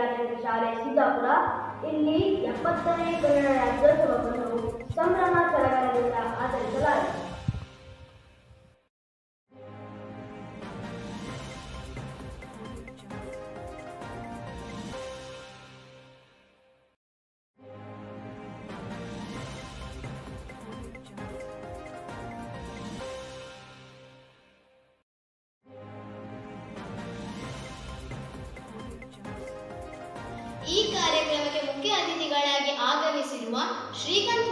ಪ್ರಾಥಮಿಕ ಶಾಲೆ ಸಿದ್ದಾಪುರ. ಇಲ್ಲಿ ಎಪ್ಪತ್ತನೇ ಕನ್ನಡ ರಾಜ್ಯೋತ್ಸವವನ್ನು ಸಂಭ್ರಮ ಸಡಗರದಿಂದ ಆಚರಿಸಲಾಯಿತು ಮುಖ್ಯ ಅತಿಥಿಗಳಾಗಿ ಆಗಮಿಸಿರುವ ಶ್ರೀಕಾಂತ್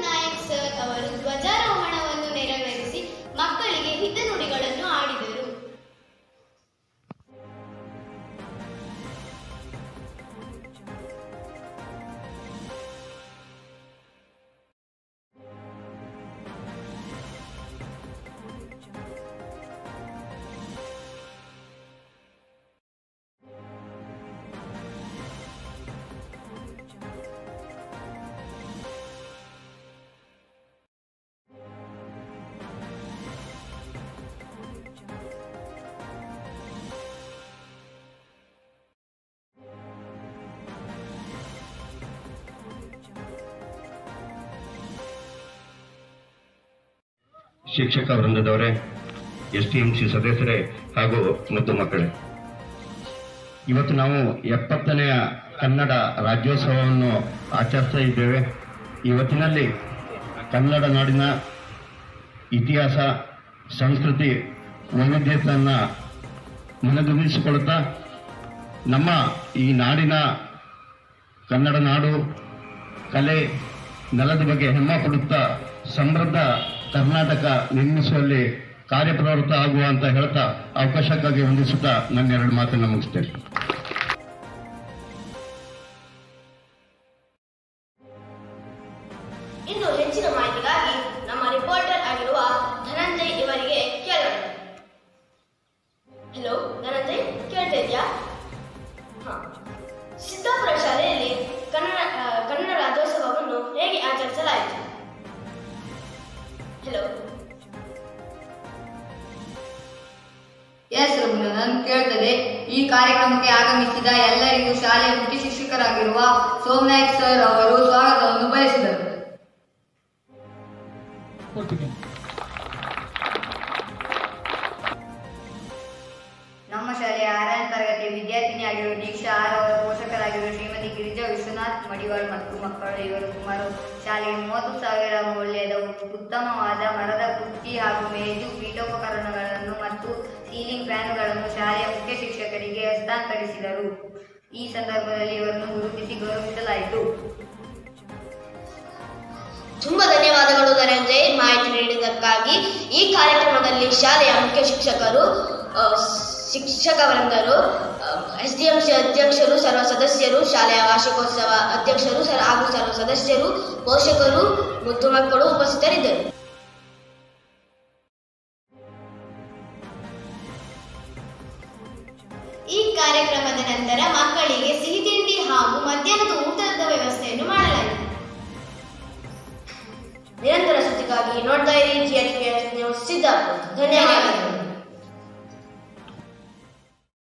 ಶಿಕ್ಷಕ ವೃಂದದವರೇ, ಎಸ್ ಟಿ ಎಂ ಸಿ ಸದಸ್ಯರೇ ಹಾಗೂ ಮುದ್ದು ಮಕ್ಕಳೇ. ಇವತ್ತು ನಾವು ಎಪ್ಪತ್ತನೆಯ ಕನ್ನಡ ರಾಜ್ಯೋತ್ಸವವನ್ನು ಆಚರಿಸ್ತಾ ಇದ್ದೇವೆ. ಇವತ್ತಿನಲ್ಲಿ ಕನ್ನಡ ನಾಡಿನ ಇತಿಹಾಸ, ಸಂಸ್ಕೃತಿ, ವೈವಿಧ್ಯತೆಯನ್ನು ಮನದುಗಿಸಿಕೊಳ್ಳುತ್ತಾ ನಮ್ಮ ಈ ನಾಡಿನ ಕನ್ನಡ ನಾಡು, ಕಲೆ, ನೆಲದ ಬಗ್ಗೆ ಹೆಮ್ಮೆ ಪಡುತ್ತಾ ಸಮೃದ್ಧ ಕರ್ನಾಟಕ ನಿರ್ಮಿಸುವಲ್ಲಿ ಕಾರ್ಯಪ್ರವೃತ್ತ ಆಗುವ ಅಂತ ಹೇಳ್ತಾ ಅವಕಾಶಕ್ಕಾಗಿ ಹೊಂದಿಸುತ್ತಾ ನನ್ನ ಎರಡು ಮಾತನ್ನು ಮುಗಿಸ್ತೇನೆ. ಇನ್ನು ಹೆಚ್ಚಿನ ಮಾಹಿತಿಗಾಗಿ ನಮ್ಮ ರಿಪೋರ್ಟರ್ ಆಗಿರುವ ಎಸ್ ಕೇಳ್ತದೆ, ಈ ಕಾರ್ಯಕ್ರಮಕ್ಕೆ ಆಗಮಿಸಿದ ಎಲ್ಲರಿಗೂ ಶಾಲೆಯ ಮುಖ್ಯ ಶಿಕ್ಷಕರಾಗಿರುವ ಸೋಮನಾಯಕ್ ಸರ್ ಅವರು ಸ್ವಾಗತವನ್ನು ಬಯಸಿದರು. ನಮ್ಮ ಶಾಲೆಯ ಆರನೇ ತರಗತಿಯ ವಿದ್ಯಾರ್ಥಿನಿಯಾಗಿರುವ ದೀಕ್ಷಾ ಆರ್ ವಿಶ್ವನಾಥ್ ಮಡಿವಾಳ್ ಮತ್ತು ಮಕ್ಕಳು ಇವರು ಸುಮಾರು ಶಾಲೆಗೆ ಮೂವತ್ತು ಸಾವಿರ ಮೌಲ್ಯದ ಉತ್ತಮವಾದ ಮರದ ಕುರ್ಚಿ ಹಾಗೂ ಮೇಜು, ಪೀಠೋಪಕರಣಗಳನ್ನು ಮತ್ತು ಸೀಲಿಂಗ್ ಫ್ಯಾನ್ಗಳನ್ನು ಶಾಲೆಯ ಮುಖ್ಯ ಶಿಕ್ಷಕರಿಗೆ ಹಸ್ತಾಂತರಿಸಿದರು. ಈ ಸಂದರ್ಭದಲ್ಲಿ ಇವರನ್ನು ಗುರುತಿಸಿ ಗೌರವಿಸಲಾಯಿತು. ತುಂಬಾ ಧನ್ಯವಾದಗಳು ಧನಂಜಯ್. ಮಾಹಿತಿ ನೀಡಿದ್ದಕ್ಕಾಗಿ ಈ ಕಾರ್ಯಕ್ರಮದಲ್ಲಿ ಶಾಲೆಯ ಮುಖ್ಯ ಶಿಕ್ಷಕರು ಶಿಕ್ಷಕ ವೃಂದರು ಎಸ್ ಡಿ ಸಿ ಅಧ್ಯಕ್ಷರು, ಸರ್ವ ಸದಸ್ಯರು, ಶಾಲೆಯ ವಾರ್ಷಿಕೋತ್ಸವ ಅಧ್ಯಕ್ಷರು ಹಾಗೂ ಸರ್ವ ಸದಸ್ಯರು, ಪೋಷಕರು, ಮುದ್ದು ಮಕ್ಕಳು ಉಪಸ್ಥಿತರಿದ್ದರು. ಈ ಕಾರ್ಯಕ್ರಮದ ನಂತರ ಮಕ್ಕಳಿಗೆ ಸಿಹಿ ತಿಂಡಿ ಹಾಗೂ ಮಧ್ಯಾಹ್ನದ ಊಟದ ವ್ಯವಸ್ಥೆಯನ್ನು ಮಾಡಲಾಯಿತು. ನಿರಂತರ ಸುದ್ದಿಗಾಗಿ ನೋಡ್ತಾ ಇರಿ ನ್ಯೂಸ್ ಸಿದ್ದಾಪುರ. ಧನ್ಯವಾದಗಳು.